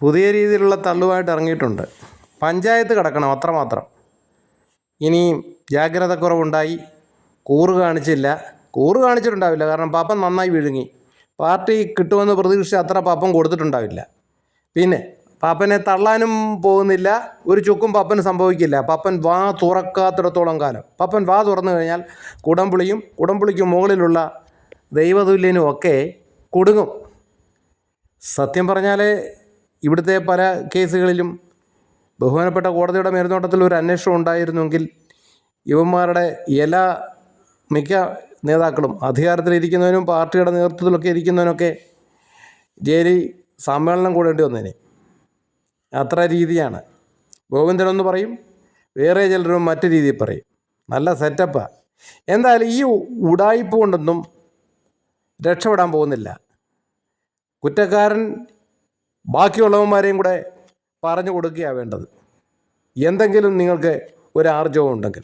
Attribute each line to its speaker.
Speaker 1: പുതിയ രീതിയിലുള്ള തള്ളുമായിട്ട് ഇറങ്ങിയിട്ടുണ്ട്. പഞ്ചായത്ത് കിടക്കണം അത്രമാത്രം. ഇനി ജാഗ്രത കുറവുണ്ടായി കൂറ് കാണിച്ചില്ല. കൂറ് കാണിച്ചിട്ടുണ്ടാവില്ല. കാരണം പാപ്പൻ നന്നായി വിഴുങ്ങി. പാർട്ടി കിട്ടുമെന്ന് പ്രതീക്ഷിച്ച് അത്ര പാപ്പൻ കൊടുത്തിട്ടുണ്ടാവില്ല. പിന്നെ പാപ്പനെ തള്ളാനും പോകുന്നില്ല. ഒരു ചുക്കും പപ്പന് സംഭവിക്കില്ല. പപ്പൻ വാ തുറക്കാത്തിടത്തോളം കാലം. പപ്പൻ വാ തുറന്നു കഴിഞ്ഞാൽ കുടംപുളിയും കുടംപുളിക്ക് മുകളിലുള്ള ദൈവതുല്യനും ഒക്കെ കുടുങ്ങും. സത്യം പറഞ്ഞാൽ ഇവിടുത്തെ പല കേസുകളിലും ബഹുമാനപ്പെട്ട കോടതിയുടെ മേൽനോട്ടത്തിൽ ഒരു അന്വേഷണം ഉണ്ടായിരുന്നെങ്കിൽ ഇവന്മാരുടെ എല്ലാ മിക്ക നേതാക്കളും അധികാരത്തിലിരിക്കുന്നവനും പാർട്ടിയുടെ നേതൃത്വത്തിലൊക്കെ ഇരിക്കുന്നവനൊക്കെ ജയിലിൽ സമ്മേളനം കൂടേണ്ടി വന്നേനെ. അത്ര രീതിയാണ്. ഗോവിന്ദനൊന്ന് പറയും വേറെ ചിലരും മറ്റു രീതിയിൽ പറയും. നല്ല സെറ്റപ്പാണ് എന്തായാലും ഈ ഉടായ്പ കൊണ്ടൊന്നും രക്ഷപ്പെടാൻ പോകുന്നില്ല. കുറ്റക്കാരൻ ബാക്കിയുള്ളവന്മാരെയും കൂടെ പറഞ്ഞു കൊടുക്കുകയാണ് വേണ്ടത്. എന്തെങ്കിലും നിങ്ങൾക്ക് ഒരു ആർജവം ഉണ്ടെങ്കിൽ